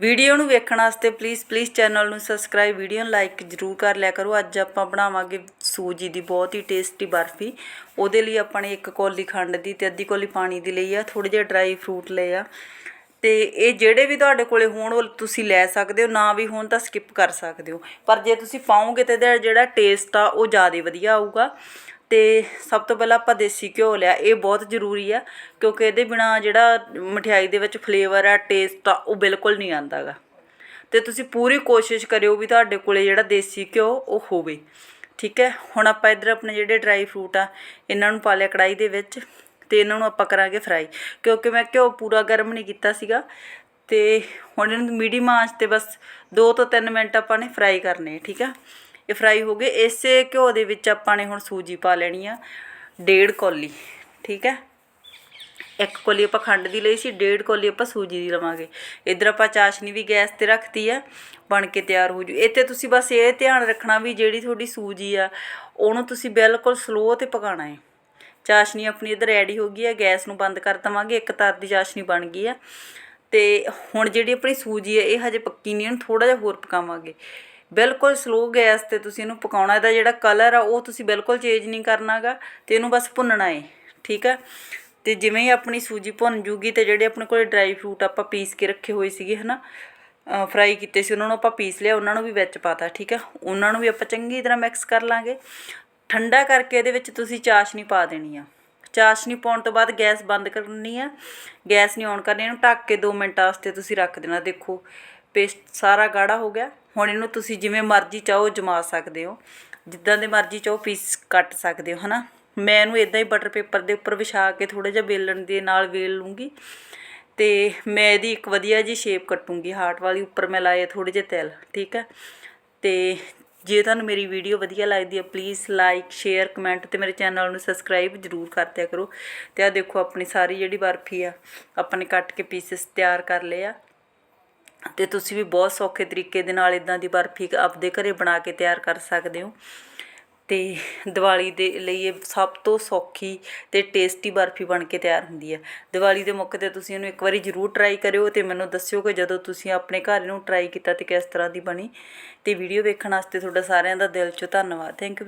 Video ਨੂੰ ਵੇਖਣ ਵਾਸਤੇ ਪਲੀਜ਼ ਪਲੀਜ਼ ਚੈਨਲ ਨੂੰ ਸਬਸਕ੍ਰਾਈਬ ਵੀਡੀਓ ਨੂੰ ਲਾਈਕ ਜ਼ਰੂਰ ਕਰ ਲਿਆ ਕਰੋ। ਅੱਜ ਆਪਾਂ ਬਣਾਵਾਂਗੇ ਸੂਜੀ ਦੀ ਬਹੁਤ ਹੀ ਟੇਸਟੀ ਬਰਫੀ। ਉਹਦੇ ਲਈ ਆਪਾਂ ਨੇ ਇੱਕ ਕੌਲੀ ਖੰਡ ਦੀ ਤੇ ਅੱਧੀ ਕੌਲੀ ਪਾਣੀ ਦੀ ਲਈ ਆ ਥੋੜੇ ਜਿਹਾ ਡਰਾਈ ਫਰੂਟ ਲਏ ਆ। ਤੇ ਇਹ ਜਿਹੜੇ ਵੀ ਤੁਹਾਡੇ ਕੋਲੇ ਹੋਣ, ਉਹ ਤੁਸੀਂ ਲੈ ਸਕਦੇ ਹੋ, ਨਾ ਵੀ ਹੋਣ ਤਾਂ ਸਕਿਪ ਕਰ ਸਕਦੇ ਹੋ। ਪਰ ਜੇ ਤੁਸੀਂ ਪਾਓਗੇ ਤੇ ਇਹਦਾ ਜਿਹੜਾ ਟੇਸਟ ਆ, ਉਹ ਜ਼ਿਆਦਾ ਵਧੀਆ ਆਊਗਾ। ਅਤੇ ਸਭ ਤੋਂ ਪਹਿਲਾਂ ਆਪਾਂ ਦੇਸੀ ਘਿਓ ਲਿਆ, ਇਹ ਬਹੁਤ ਜ਼ਰੂਰੀ ਆ, ਕਿਉਂਕਿ ਇਹਦੇ ਬਿਨਾ ਜਿਹੜਾ ਮਠਿਆਈ ਦੇ ਵਿੱਚ ਫਲੇਵਰ ਆ ਟੇਸਟ ਆ, ਉਹ ਬਿਲਕੁਲ ਨਹੀਂ ਆਉਂਦਾ ਗਾ। ਅਤੇ ਤੁਸੀਂ ਪੂਰੀ ਕੋਸ਼ਿਸ਼ ਕਰਿਓ ਵੀ ਤੁਹਾਡੇ ਕੋਲੇ ਜਿਹੜਾ ਦੇਸੀ ਘਿਓ, ਉਹ ਹੋਵੇ। ਠੀਕ ਹੈ? ਹੁਣ ਆਪਾਂ ਇੱਧਰ ਆਪਣੇ ਜਿਹੜੇ ਡਰਾਈ ਫਰੂਟ ਆ, ਇਹਨਾਂ ਨੂੰ ਪਾ ਲਿਆ ਕੜਾਈ ਦੇ ਵਿੱਚ ਅਤੇ ਇਹਨਾਂ ਨੂੰ ਆਪਾਂ ਕਰਾਂਗੇ ਫਰਾਈ ਕਿਉਂਕਿ ਮੈਂ ਘਿਓ ਪੂਰਾ ਗਰਮ ਨਹੀਂ ਕੀਤਾ ਸੀਗਾ। ਅਤੇ ਹੁਣ ਇਹਨੂੰ ਮੀਡੀਅਮ ਆਂਚ ਤੇ ਬਸ 2 ਤੋਂ 3 ਮਿੰਟ ਆਪਾਂ ਨੇ ਫਰਾਈ ਕਰਨੇ, ਠੀਕ ਆ? ਇਹ ਫਰਾਈ ਹੋ ਗਏ। ਇਸੇ ਘਿਓ ਦੇ ਵਿੱਚ ਆਪਾਂ ਨੇ ਹੁਣ ਸੂਜੀ ਪਾ ਲੈਣੀ ਆ, ਡੇਢ ਕੌਲੀ, ਠੀਕ ਹੈ? ਇੱਕ ਕੋਲੀ ਆਪਾਂ ਖੰਡ ਦੀ ਲਈ ਸੀ, ਡੇਢ ਕੋਲੀ ਆਪਾਂ ਸੂਜੀ ਦੀ ਲਵਾਂਗੇ। ਇਧਰ ਆਪਾਂ ਚਾਸ਼ਨੀ ਵੀ ਗੈਸ ਤੇ ਰੱਖਤੀ ਆ, ਬਣ ਕੇ ਤਿਆਰ ਹੋ ਜੂ। ਇੱਥੇ ਤੁਸੀਂ ਬਸ ਇਹ ਧਿਆਨ ਰੱਖਣਾ ਵੀ ਜਿਹੜੀ ਤੁਹਾਡੀ ਸੂਜੀ ਆ, ਉਹਨੂੰ ਤੁਸੀਂ ਬਿਲਕੁਲ ਸਲੋ ਤੇ ਪਕਾਉਣਾ ਹੈ ਚਾਸ਼ਨੀ ਆਪਣੀ ਇਧਰ ਰੈਡੀ ਹੋ ਗਈ ਹੈ ਗੈਸ ਨੂੰ ਬੰਦ ਕਰ ਦਵਾਂਗੇ। ਇੱਕ ਤਰ ਦੀ ਚਾਸ਼ਨੀ ਬਣ ਗਈ ਆ। ਤੇ ਹੁਣ ਜਿਹੜੀ ਆਪਣੀ ਸੂਜੀ ਹੈ ਇਹ ਹਜੇ ਪੱਕੀ ਨਹੀਂ, ਇਹਨੂੰ ਥੋੜਾ ਜਿਹਾ ਹੋਰ ਪਕਾਵਾਂਗੇ। ਬਿਲਕੁਲ ਸਲੋ ਗੈਸ ਤੇ ਤੁਸੀਂ ਇਹਨੂੰ ਪਕਾਉਣਾ, ਇਹਦਾ ਜਿਹੜਾ ਕਲਰ ਆ, ਉਹ ਤੁਸੀਂ ਬਿਲਕੁਲ ਚੇਂਜ ਨਹੀਂ ਕਰਨਾਗਾ ਤੇ ਇਹਨੂੰ ਬਸ ਭੁੰਨਣਾ ਹੈ ਠੀਕ ਹੈ ਤੇ ਜਿਵੇਂ ਹੀ ਆਪਣੀ ਸੂਜੀ ਭੁੰਨ ਜੂਗੀ ਤੇ ਜਿਹੜੇ ਆਪਣੇ ਕੋਲੇ ਡਰਾਈ ਫਰੂਟ ਆਪਾਂ ਪੀਸ ਕੇ ਰੱਖੇ ਹੋਏ ਸੀਗੇ, ਹਨਾ? ਫਰਾਈ ਕੀਤੇ ਸੀ, ਉਹਨਾਂ ਨੂੰ ਆਪਾਂ ਪੀਸ ਲਿਆ, ਉਹਨਾਂ ਨੂੰ ਵੀ ਵਿੱਚ ਪਾਤਾ, ਠੀਕ ਹੈ ਉਹਨਾਂ ਨੂੰ ਵੀ ਆਪਾਂ ਚੰਗੀ ਤਰ੍ਹਾਂ ਮਿਕਸ ਕਰ ਲਾਂਗੇ। ਠੰਡਾ ਕਰਕੇ ਇਹਦੇ ਵਿੱਚ ਤੁਸੀਂ ਚਾਸ਼ਨੀ ਪਾ ਦੇਣੀ ਆ। ਚਾਸ਼ਨੀ ਪਾਉਣ ਤੋਂ ਬਾਅਦ ਗੈਸ ਬੰਦ ਕਰਨੀ ਆ। ਗੈਸ ਨਹੀਂ ਔਨ ਕਰਨੀ, ਇਹਨੂੰ ਢੱਕ ਕੇ 2 ਮਿੰਟ ਵਾਸਤੇ ਤੁਸੀਂ ਰੱਖ ਦੇਣਾ, ਦੇਖੋ। ਪੇਸਟ ਸਾਰਾ ਗਾੜਾ ਹੋ ਗਿਆ। ਹੁਣ ਇਹਨੂੰ ਤੁਸੀਂ ਜਿਵੇਂ ਮਰਜ਼ੀ ਚਾਹੋ ਜਮਾ ਸਕਦੇ ਹੋ। ਜਿੱਦਾਂ ਦੇ ਮਰਜ਼ੀ ਚਾਹੋ ਪੀਸ ਕੱਟ ਸਕਦੇ ਹੋ, ਹਨਾ? ਮੈਂ ਇਹਨੂੰ ਇਦਾਂ ਹੀ ਬਟਰ ਪੇਪਰ ਦੇ ਉੱਪਰ ਵਿਛਾ ਕੇ ਥੋੜਾ ਜਿਹਾ ਵੇਲਣ ਦੇ ਨਾਲ ਵੇਲ ਲੂੰਗੀ। ਤੇ ਮੈਂ ਇਹਦੀ ਇੱਕ ਵਧੀਆ ਜੀ ਸ਼ੇਪ ਕੱਟੂੰਗੀ। ਹਾਰਟ ਵਾਲੀ ਉੱਪਰ ਮੈਂ ਲਾਏ ਥੋੜੇ ਜਿਹੇ ਤਿਲ, ਠੀਕ ਹੈ? ਤੇ ਜੇ ਤੁਹਾਨੂੰ ਮੇਰੀ ਵੀਡੀਓ ਵਧੀਆ ਲੱਗਦੀ ਹੈ ਪਲੀਜ਼ ਲਾਈਕ ਸ਼ੇਅਰ ਕਮੈਂਟ ਤੇ ਮੇਰੇ ਚੈਨਲ ਨੂੰ ਸਬਸਕ੍ਰਾਈਬ ਜਰੂਰ ਕਰ ਦਿਆ ਕਰੋ। ਤੇ ਆ ਦੇਖੋ, ਆਪਣੀ ਸਾਰੀ ਜਿਹੜੀ ਬਰਫੀ ਆ, ਆਪਾਂ ਨੇ ਕੱਟ ਕੇ ਪੀਸਸ ਤਿਆਰ ਕਰ ਲਏ ਆ। ਅਤੇ ਤੁਸੀਂ ਵੀ ਬਹੁਤ ਸੌਖੇ ਤਰੀਕੇ ਦੇ ਨਾਲ ਇਦਾਂ ਦੀ ਬਰਫੀ ਆਪਦੇ ਘਰੇ ਬਣਾ ਕੇ ਤਿਆਰ ਕਰ ਸਕਦੇ ਹੋ। ਅਤੇ ਦੀਵਾਲੀ ਦੇ ਲਈ ਇਹ ਸਭ ਤੋਂ ਸੌਖੀ ਅਤੇ ਟੇਸਟੀ ਬਰਫੀ ਬਣ ਕੇ ਤਿਆਰ ਹੁੰਦੀ ਹੈ। ਦੀਵਾਲੀ ਦੇ ਮੌਕੇ ਤੇ ਤੁਸੀਂ ਇਹਨੂੰ ਇੱਕ ਵਾਰੀ ਜ਼ਰੂਰ ਟਰਾਈ ਕਰਿਓ ਤੇ ਮੈਨੂੰ ਦੱਸਿਓ ਕਿ ਜਦੋਂ ਤੁਸੀਂ ਆਪਣੇ ਘਰ ਇਹਨੂੰ ਟਰਾਈ ਕੀਤਾ ਤੇ ਕਿਸ ਤਰ੍ਹਾਂ ਦੀ ਬਣੀ। ਤੇ ਵੀਡੀਓ ਵੇਖਣ ਵਾਸਤੇ ਤੁਹਾਡਾ ਸਾਰਿਆਂ ਦਾ ਦਿਲ ਚੋਂ ਧੰਨਵਾਦ। Thank you